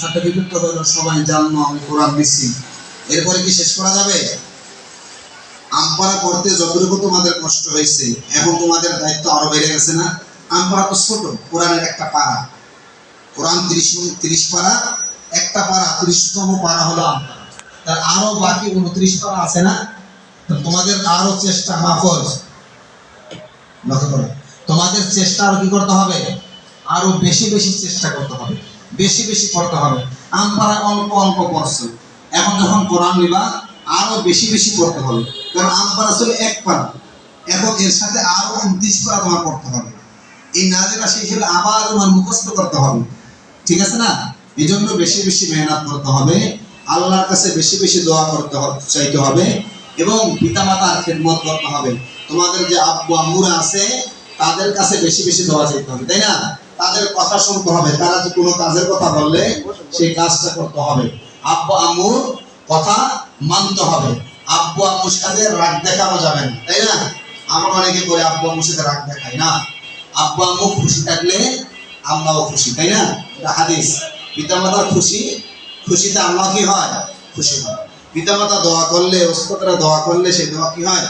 Certificate তো সবাই জানলো আমি কোরআন দিচ্ছি। এরপরে কি শেষ করা যাবে? আমপারা পড়তে যতটুকু তোমাদের কষ্ট হয়েছে তোমাদের দায়িত্ব আরও বেড়ে গেছে না? আমপারা তো ছোট, কোরআনের একটা পারা কোরআন তিরিশ তিরিশ পারা একটা তিরিশতম পারা হলো আমপারা। তার আরও বাকি উনত্রিশ পারা আছে না? তোমাদের আরও চেষ্টা মাফজ লক্ষ্য করো। তোমাদের চেষ্টা আরও কি করতে হবে? আরও বেশি বেশি চেষ্টা করতে হবে। বেশি বেশি করতে হবে। আমরা অল্প অল্প করছ এখন যখন কোরআন নিবা, আরও বেশি বেশি করতে হবে। কারণ আমপারা ছিল এক পারা এখন এর সাথে আরও উনত্রিশ পারা তোমার করতে হবে। এই নাজেরা শেষ হলে আবার তোমার মুখস্থ করতে হবে। ঠিক আছে না? এই জন্য বেশি বেশি মেহনত করতে হবে। আল্লাহর কাছে বেশি বেশি দোয়া করতে হবে, চাইতে হবে। এবং পিতামাতার খেদমত করতে হবে। তোমাদের যে আব্বু আম্মুরা আছে, তাদের কাছে বেশি বেশি দোয়া চাইতে হবে, তাই না? তাদের কথা শুনতে হবে। তারা যে কোনো কাজের কথা বললে সেই কাজটা করতে হবে। আব্বু আম্মুর কথা মানতে হবে। আব্বু আম্মুর সাথে রাগ দেখানো যাবে না, তাই না? আমরা অনেকে করে আব্বু আম্মুর সাথে রাগ দেখাই না। আব্বু আম্মু খুশি থাকলে আল্লাহও খুশি, তাই না? হাদিস। পিতামাতা খুশি, খুশিতে আল্লাহ কি হয়? খুশি হয়। পিতামাতা দোয়া করলে, ওস্তাদরা দোয়া করলে সেই দোয়া কি হয়?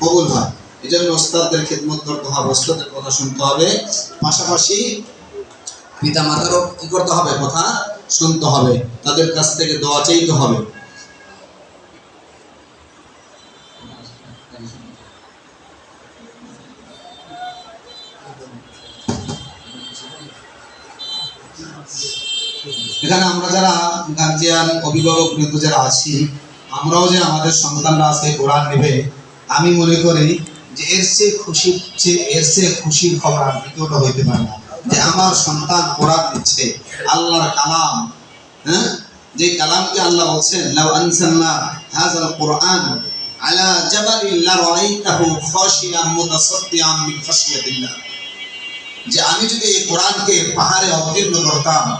কবুল হয়। এই জন্য ওস্তাদদের খেদমত করতে হবে, ওস্তাদের কথা শুনতে হবে। পাশাপাশি পিতা মাতারও কি করতে হবে? কথা শুনতে হবে। তাদের কাছ থেকে দোয়া চাইতে হবে। এখানে আমরা যারা গার্জিয়ান, অভিভাবক বৃন্দ যারা আছি, আমরাও যে আমাদের সন্তানরা আছে, কোরআন নেবে, আমি মনে করি যে এর চেয়ে খুশি এর চেয়ে খুশির খবর আর দ্বিতীয়টা হইতে পারে না। যে আমার সন্তান কোরআন দিচ্ছে, আল্লাহর কালাম হ্যাঁ? যে কালামকে আল্লাহ বলছেন, লাউ কোরআন আলা জাবালিন রাআইতাহু খাশিয়াম মুতাসাদ্দিআম মিন খাশিয়াতিল্লাহ। যে আমি যদি এই কোরআনকে পাহাড়ে অবতীর্ণ করতাম